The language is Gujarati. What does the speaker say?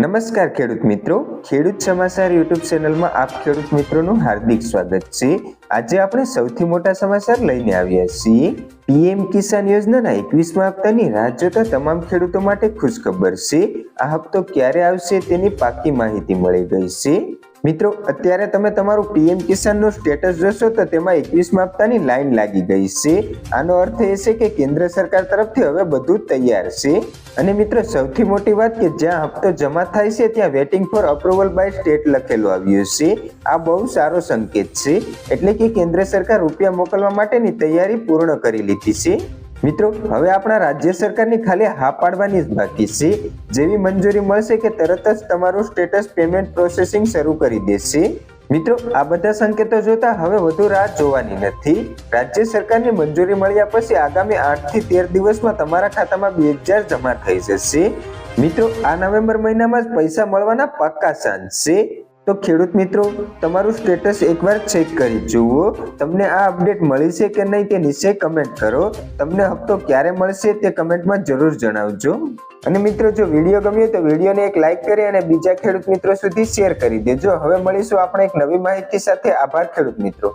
નમસ્કાર ખેડૂત મિત્રો. ખેડૂત સમાચાર યુટ્યુબ ચેનલમાં આપ ખેડૂત મિત્રોનું હાર્દિક સ્વાગત છે. આજે આપણે સૌથી મોટા સમાચાર લઈને આવ્યા છીએ. પીએમ કિસાન યોજનાના એકવીસમા હપ્તાની રાહ જોતા તમામ ખેડૂતો માટે ખુશખબર છે. આ હપ્તો ક્યારે આવશે તેની પાકી માહિતી મળી ગઈ છે. મિત્રો, અત્યારે તમે તમારું પીએમ કિસાનનું સ્ટેટસ જોશો તો તેમાં એકવીસ માપતાની લાઈન લાગી ગઈ છે. આનો અર્થ એ છે કે કેન્દ્ર સરકાર તરફથી હવે બધું તૈયાર છે. અને મિત્રો, સૌથી મોટી વાત કે જ્યાં હપ્તો જમા થાય છે, ત્યાં waiting for approval by state લખેલું આવ્યું છે. આ બહુ સારો સંકેત છે. એટલે કે કેન્દ્ર સરકાર રૂપિયા મોકલવા માટેની તૈયારી પૂર્ણ કરી લીધી છે. મિત્રો, હવે આપણા રાજ્ય સરકારની ખાલી હા પાડવાની જ બાકી છે. જેવી મંજૂરી મળશે કે તરત જ તમારું સ્ટેટસ પેમેન્ટ પ્રોસેસિંગ શરૂ કરી દેશે. મિત્રો, આ બધા સંકેતો જોતા હવે વધુ રાહ જોવાની નથી. રાજ્ય સરકારની મંજૂરી મળ્યા પછી આગામી આઠથી તેર દિવસમાં તમારા ખાતામાં બે હજાર જમા થઈ જશે. મિત્રો, આ નવેમ્બર મહિનામાં જ પૈસા મળવાના પાક્કા ચાન્સ છે. તો ખેડૂત મિત્રો, તમારું સ્ટેટસ એકવાર ચેક કરી જુઓ. તમને આ અપડેટ મળી છે કે નહીં તે નિશ્ચય કમેન્ટ કરો. તમને હપ્તો ક્યારે મળશે તે કમેન્ટમાં જરૂર જણાવજો. અને મિત્રો, જો વીડિયો ગમ્યો તો વિડીયોને એક લાઈક કરી અને બીજા ખેડૂત મિત્રો સુધી શેર કરી દેજો. હવે મળીશું આપણે એક નવી માહિતી સાથે. આભાર ખેડૂત મિત્રો.